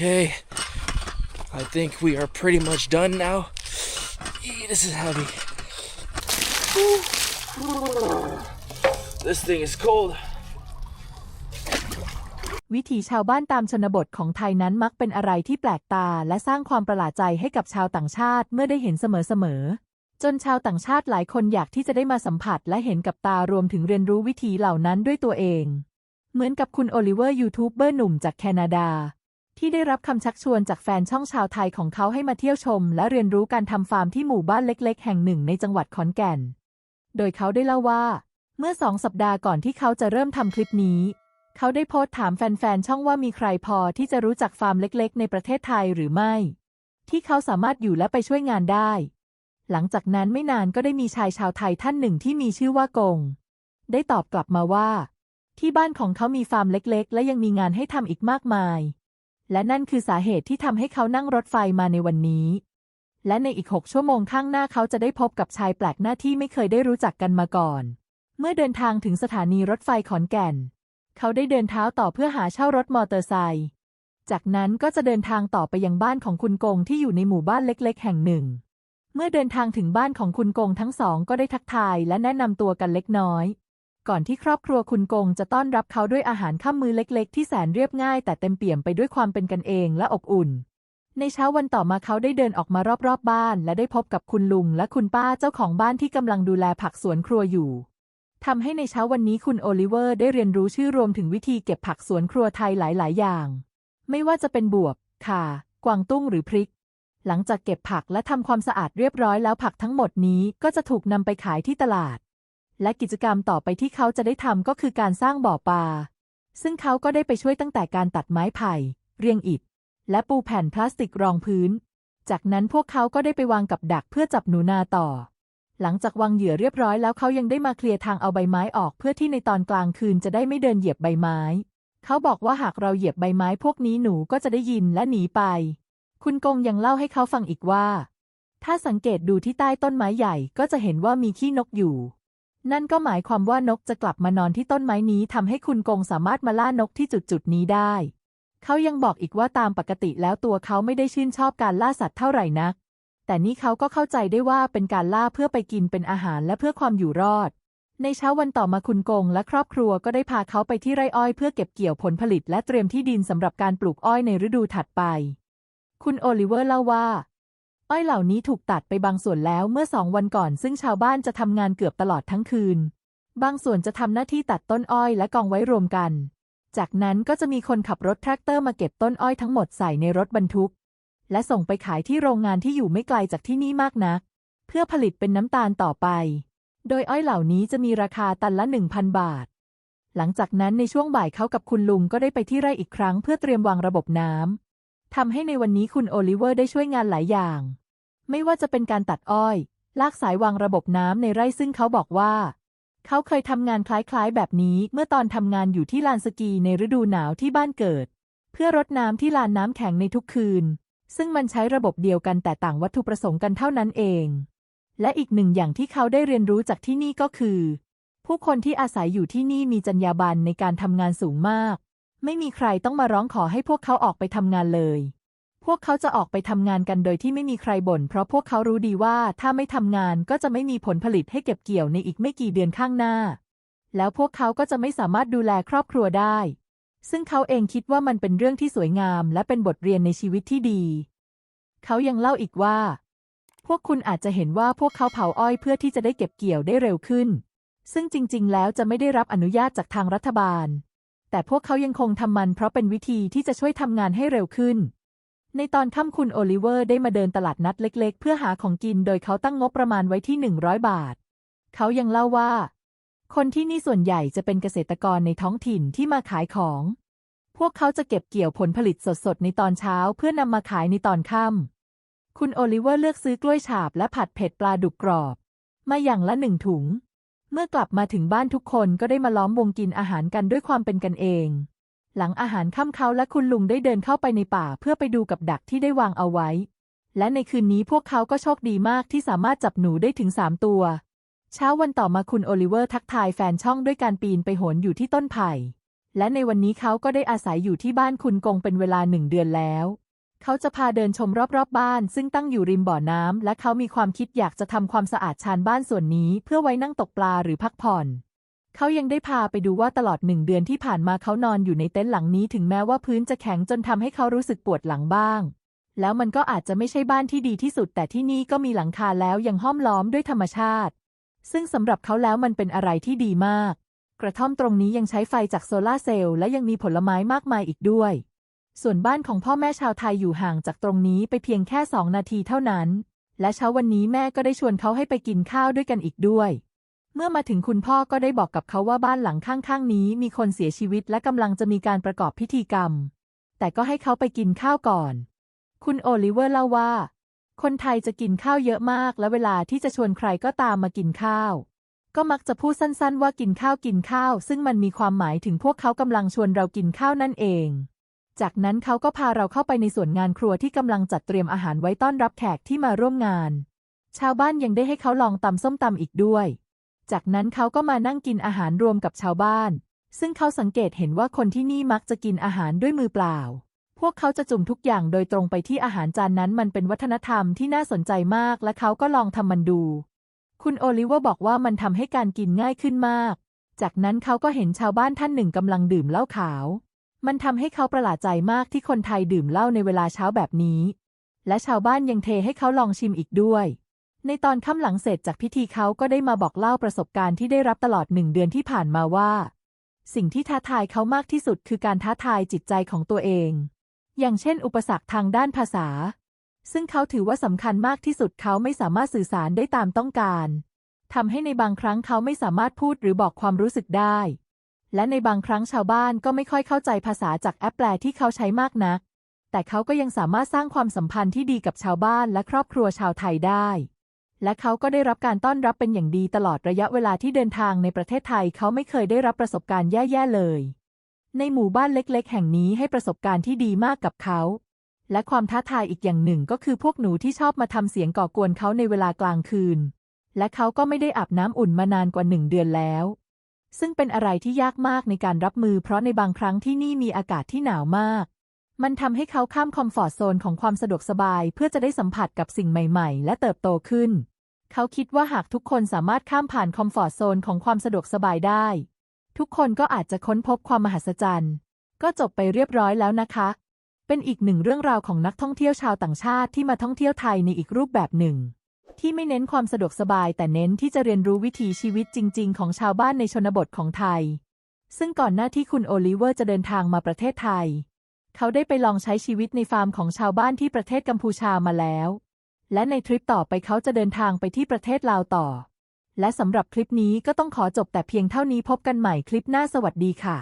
Okay, I think we are pretty much done now. Eee, This is heavy. This thing is cold. วิถีชาวบ้านตามชนบทของไทยนั้นมักเป็นอะไรที่แปลกตา และสร้างความประหลาดใจให้กับชาวต่างชาติเมื่อได้เห็นเสมอๆ จนชาวต่างชาติหลายคนอยากที่จะได้มาสัมผัสและเห็นกับตารวมถึงเรียนรู้วิถีเหล่านั้นด้วยตัวเอง เหมือนกับคุณโอลิเวอร์ยูทูบเบอร์หนุ่มจากแคนาดา ที่ได้รับคำชักชวนจากแฟนช่องชาวไทยของเขาให้มาเที่ยวชม และเรียนรู้การทำฟาร์มที่หมู่บ้านเล็ก ๆ แห่งหนึ่งในจังหวัดขอนแก่น โดยเขาได้เล่าว่า เมื่อสองสัปดาห์ก่อนที่เขาจะเริ่มทำคลิปนี้ เขาได้โพสต์ถามแฟน ๆ ช่องว่ามีใครพอที่จะรู้จักฟาร์มเล็ก ๆ ในประเทศไทยหรือไม่ ที่เขาสามารถอยู่และไปช่วยงานได้ หลังจากนั้นไม่นานก็ได้มีชายชาวไทยท่านหนึ่งที่มีชื่อว่ากง ได้ตอบกลับมาว่า ที่บ้านของเขามีฟาร์มเล็ก ๆ และยังมีงานให้ทำอีกมากมาย และนั่นคือสาเหตุที่ทำให้เขานั่งรถไฟมาในวันนี้ และในอีกหกชั่วโมงข้างหน้าเขาจะได้พบกับชายแปลกหน้าที่ไม่เคยได้รู้จักกันมาก่อน เมื่อเดินทางถึงสถานีรถไฟขอนแก่น เขาได้เดินเท้าต่อเพื่อหาเช่ารถมอเตอร์ไซค์จากนั้นก็จะเดินทางต่อไปยังบ้านของคุณกงที่อยู่ในหมู่บ้านเล็ก ๆ แห่งหนึ่ง เมื่อเดินทางถึงบ้านของคุณกงทั้งสองก็ได้ทักทายและแนะนำตัวกันเล็กน้อย ก่อนที่ครอบครัวคุณกงจะต้อนรับเขาด้วยอาหารข้ามมือเล็กๆ ที่แสนเรียบง่าย แต่เต็มเปี่ยมไปด้วยความเป็นกันเองและอบอุ่น ในเช้าวันต่อมาเขาได้เดินออกมารอบๆบบ้าน และได้พบกับคุณลุงและคุณป้าเจ้าของบ้านที่กำลังดูแลผักสวนครัวอยู่ทำให้ในเช้าวันนี้คุณโอลิเวอร์ได้เรียนรู้ชื่อรวมถึงวิธีเก็บผักสวนครัวไทยหลายๆ อย่าง ไม่ว่าจะเป็นบวบ ข่า กวางตุ้งหรือพริก หลังจากเก็บผักและทำความสะอาดเรียบร้อยแล้วผักทั้งหมดนี้ก็จะถูกนำไปขายที่ตลาด และกิจกรรมต่อไปที่เขาจะได้ทำก็คือการสร้างบ่อปลา ซึ่งเขาก็ได้ไปช่วยตั้งแต่การตัดไม้ไผ่ เรียงอิฐ และปูแผ่นพลาสติกรองพื้น จากนั้นพวกเขาก็ได้ไปวางกับดักเพื่อจับหนูนาต่อ หลังจากวางเหยื่อเรียบร้อยแล้วเขายังได้มาเคลียร์ทางเอาใบไม้ออกเพื่อที่ในตอนกลางคืนจะได้ไม่เดินเหยียบใบไม้ เขาบอกว่าหากเราเหยียบใบไม้พวกนี้หนูก็จะได้ยินและหนีไป คุณกงยังเล่าให้เขาฟังอีกว่า ถ้าสังเกตดูที่ใต้ต้นไม้ใหญ่ก็จะเห็นว่ามีขี้นกอยู่ นั่นก็หมายความว่านกจะกลับมานอนที่ต้นไม้นี้ทำให้คุณกงสามารถมาล่านกที่จุดจุดๆนี้ได้ เขายังบอกอีกว่าตามปกติแล้วตัวเขาไม่ได้ชื่นชอบการล่าสัตว์เท่าไหร่นัก แต่นี่เขาก็เข้าใจได้ว่าเป็นการล่าเพื่อไปกินเป็นอาหารและเพื่อความอยู่รอด ในเช้าวันต่อมาคุณกงและครอบครัวก็ได้พาเขาไปที่ไร่อ้อยเพื่อเก็บเกี่ยวผลผลิตและเตรียมที่ดินสำหรับการปลูกอ้อยในฤดูถัดไป คุณโอลิเวอร์เล่าว่า อ้อยเหล่านี้ถูกตัดไปบางส่วนแล้วเมื่อสองวันก่อน ซึ่งชาวบ้านจะทำงานเกือบตลอดทั้งคืน บางส่วนจะทำหน้าที่ตัดต้นอ้อยและกองไว้รวมกัน จากนั้นก็จะมีคนขับรถแทรกเตอร์มาเก็บต้นอ้อยทั้งหมดใส่ในรถบรรทุก และส่งไปขายที่โรงงานที่อยู่ไม่ไกลจากที่นี่มากนัก เพื่อผลิตเป็นน้ำตาลต่อไป โดยอ้อยเหล่านี้จะมีราคาตันละ 1,000 บาท หลังจากนั้นในช่วงบ่ายเขากับคุณลุงก็ได้ไปที่ไร่อีกครั้ง เพื่อเตรียมวางระบบน้ำทำให้ในวันนี้คุณโอลิเวอร์ได้ช่วยงานหลายอย่าง ไม่ว่าจะเป็นการตัดอ้อย ลากสายวางระบบน้ำในไร่ซึ่งเขาบอกว่า เขาเคยทำงานคล้ายๆ แบบนี้เมื่อตอนทำงานอยู่ที่ลานสกีในฤดูหนาวที่บ้านเกิด เพื่อรดน้ำที่ลานน้ำแข็งในทุกคืน ซึ่งมันใช้ระบบเดียวกันแต่ต่างวัตถุประสงค์กันเท่านั้นเอง และอีกหนึ่งอย่างที่เขาได้เรียนรู้จากที่นี่ก็คือ ผู้คนที่อาศัยอยู่ที่นี่มีจรรยาบรรณในการทำงานสูงมาก ไม่มีใครต้องมาร้องขอให้พวกเขาออกไปทำงานเลย วกเขาจะออกไปทำงานกันโดยที่ไม่มีใครบ่นเพราะพวกเขารู้ดีว่าถ้าไม่ทำงานก็จะไม่มีผลผลิตให้เก็บเกี่ยวในอีกไม่กี่เดือนข้างหน้า แล้วพวกเขาก็จะไม่สามารถดูแลครอบครัวได้ ซึ่งเขาเองคิดว่ามันเป็นเรื่องที่สวยงาม และเป็นบทเรียนในชีวิตที่ดี เขายังเล่าอีกว่า พวกคุณอาจจะเห็นว่าพวกเขาเผาอ้อยเพื่อที่จะได้เก็บเกี่ยวได้เร็วขึ้น ซึ่งจริง ๆ แล้วจะไม่ได้รับอนุญาตจากทางรัฐบาล แต่พวกเขายังคงทำมันเพราะเป็นวิธีที่จะช่วยทำงานให้เร็วขึ้น ในตอนค่ำคุณโอลิเวอร์ได้มาเดินตลาดนัดเล็กๆ เพื่อหาของกินโดยเขาตั้งงบประมาณไว้ที่ 100 บาท เขายังเล่าว่า คนที่นี่ส่วนใหญ่จะเป็นเกษตรกรในท้องถิ่นที่มาขายของ พวกเขาจะเก็บเกี่ยวผลผลิตสดๆ ในตอนเช้าเพื่อนำมาขายในตอนค่ำคุณโอลิเวอร์เลือกซื้อกล้วยฉาบและผัดเผ็ดปลาดุกกรอบ มาอย่างละหนึ่งถุง เมื่อกลับมาถึงบ้านทุกคนก็ได้มาล้อมวงกินอาหารกันด้วยความเป็นกันเอง หลังอาหารค่ำเขาและคุณลุงได้เดินเข้าไปในป่าเพื่อไปดูกับดักที่ได้วางเอาไว้ และในคืนนี้พวกเขาก็โชคดีมากที่สามารถจับหนูได้ถึงสามตัว เช้าวันต่อมาคุณโอลิเวอร์ทักทายแฟนช่องด้วยการปีนไปโหนอยู่ที่ต้นไผ่ และในวันนี้เขาก็ได้อาศัยอยู่ที่บ้านคุณกงเป็นเวลาหนึ่งเดือนแล้ว เขาจะพาเดินชมรอบๆบบ้าน ซึ่งตั้งอยู่ริมบ่อน้ำและเขามีความคิดอยากจะทำความสะอาดชานบ้านส่วนนี้ เพื่อไว้นั่งตกปลาหรือพักผ่อน เขายังได้พาไปดูว่าตลอดหนึ่งเดือนที่ผ่านมาเขานอนอยู่ในเต็นท์หลังนี้ถึงแม้ว่าพื้นจะแข็งจนทำให้เขารู้สึกปวดหลังบ้าง แล้วมันก็อาจจะไม่ใช่บ้านที่ดีที่สุด แต่ที่นี่ก็มีหลังคาแล้วยังห้อมล้อมด้วยธรรมชาติ ซึ่งสำหรับเขาแล้วมันเป็นอะไรที่ดีมาก กระท่อมตรงนี้ยังใช้ไฟจากโซลาเซลล์และยังมีผลไม้มากมายอีกด้วย ส่วนบ้านของพ่อแม่ชาวไทยอยู่ห่างจากตรงนี้ไปเพียงแค่สองนาทีเท่านั้น และเช้าวันนี้แม่ก็ได้ชวนเขาให้ไปกินข้าวด้วยกันอีกด้วย เมื่อมาถึงคุณพ่อก็ได้บอกกับเขาว่าบ้านหลังข้างๆ นี้มีคนเสียชีวิตและกำลังจะมีการประกอบพิธีกรรม แต่ก็ให้เขาไปกินข้าวก่อน คุณโอลิเวอร์เล่าว่า คนไทยจะกินข้าวเยอะมาก และเวลาที่จะชวนใครก็ตามมากินข้าว ก็มักจะพูดสั้นๆ ว่ากินข้าวกินข้าว ซึ่งมันมีความหมายถึงพวกเขากำลังชวนเรากินข้าวนั่นเอง จากนั้นเขาก็พาเราเข้าไปในส่วนงานครัวที่กำลังจัดเตรียมอาหารไว้ต้อนรับแขกที่มาร่วมงาน ชาวบ้านยังได้ให้เขาลองตำส้มตำอีกด้วย จากนั้นเขาก็มานั่งกินอาหารรวมกับชาวบ้าน ซึ่งเขาสังเกตเห็นว่าคนที่นี่มักจะกินอาหารด้วยมือเปล่า พวกเขาจะจุ่มทุกอย่างโดยตรงไปที่อาหารจานนั้นมันเป็นวัฒนธรรมที่น่าสนใจมาก และเขาก็ลองทำมันดู คุณโอลิเวอร์บอกว่ามันทำให้การกินง่ายขึ้นมาก จากนั้นเขาก็เห็นชาวบ้านท่านหนึ่งกำลังดื่มเหล้าขาว มันทำให้เขาประหลาดใจมากที่คนไทยดื่มเหล้าในเวลาเช้าแบบนี้ และชาวบ้านยังเทให้เขาลองชิมอีกด้วย ในตอนค่ำหลังเสร็จจากพิธีเขาก็ได้มาบอกเล่าประสบการณ์ที่ได้รับตลอดหนึ่งเดือนที่ผ่านมาว่า สิ่งที่ท้าทายเขามากที่สุดคือการท้าทายจิตใจของตัวเอง อย่างเช่น อุปสรรคทางด้านภาษา ซึ่งเขาถือว่าสำคัญมากที่สุดเขาไม่สามารถสื่อสารได้ตามต้องการทำให้ในบางครั้งเขาไม่สามารถพูดหรือบอกความรู้สึกได้ และในบางครั้งชาวบ้านก็ไม่ค่อยเข้าใจภาษาจากแอปแปลที่เขาใช้มากนัก แต่เขาก็ยังสามารถสร้างความสัมพันธ์ที่ดีกับชาวบ้านและครอบครัวชาวไทยได้ และเขาก็ได้รับการต้อนรับเป็นอย่างดีตลอดระยะเวลาที่เดินทางในประเทศไทย เขาไม่เคยได้รับประสบการณ์แย่ๆเลย ในหมู่บ้านเล็กๆ แห่งนี้ให้ประสบการณ์ที่ดีมากกับเขา และความท้าทายอีกอย่างหนึ่งก็คือพวกหนูที่ชอบมาทำเสียงก่อกวนเขาในเวลากลางคืน และเขาก็ไม่ได้อาบน้ำอุ่นมานานกว่าหนึ่งเดือนแล้ว ซึ่งเป็นอะไรที่ยากมากในการรับมือ เพราะในบางครั้งที่นี่มีอากาศที่หนาวมาก มันทำให้เขาข้ามคอมฟอร์ตโซนของความสะดวกสบาย เพื่อจะได้สัมผัสกับสิ่งใหม่ๆ และเติบโตขึ้น เขาคิดว่าหากทุกคนสามารถข้ามผ่านคอมฟอร์ตโซนของความสะดวกสบายได้ ทุกคนก็อาจจะค้นพบความมหัศจรรย์ ก็จบไปเรียบร้อยแล้วนะคะ เป็นอีกหนึ่งเรื่องราวของนักท่องเที่ยวชาวต่างชาติที่มาท่องเที่ยวไทยในอีกรูปแบบหนึ่ง ที่ไม่เน้นความสะดวกสบาย แต่เน้นที่จะเรียนรู้วิถีชีวิตจริง ๆ ของชาวบ้านในชนบทของไทย ซึ่งก่อนหน้าที่คุณโอลิเวอร์จะเดินทางมาประเทศไทย เขาได้ไปลองใช้ชีวิตในฟาร์มของชาวบ้านที่ประเทศกัมพูชามาแล้ว และในทริปต่อไปเขาจะเดินทางไปที่ประเทศลาวต่อ และสำหรับคลิปนี้ก็ต้องขอจบแต่เพียงเท่านี้พบกันใหม่คลิปหน้าสวัสดีค่ะ